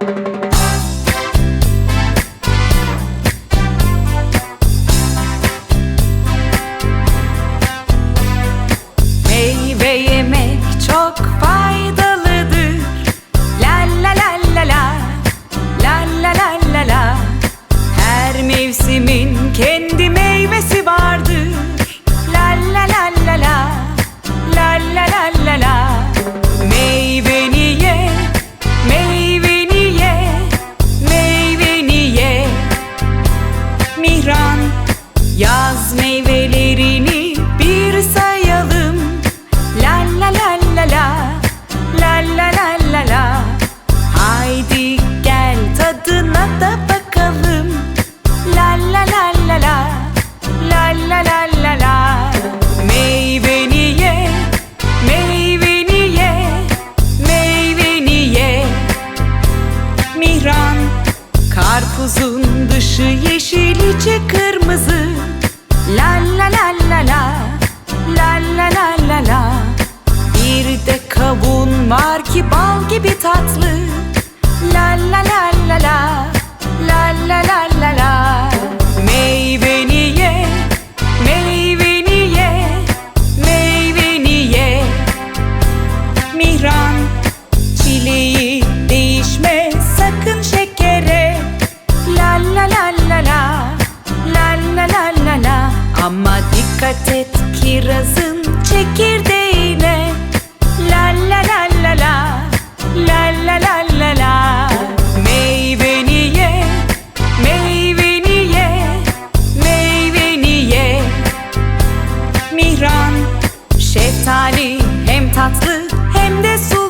Meyve yemek çok faydalıdır. La la. Her mevsimin Yaz meyvelerini bir sayalım La la la la la La la la la la Haydi gel tadına da bakalım La la la la la La la la la la Meyveni ye Meyveni ye Meyveni ye Mihran Karpuzun dışı yeşil içi kırmızı Yüzün var ki bal gibi tatlı La la la la la La la la la la Meyveni ye Meyveni ye Meyveni ye Mihran Çileği değişme sakın şekere La la la la la La la la la la Ama dikkat et kirazın çekirdeğine la la tatlı hem de su.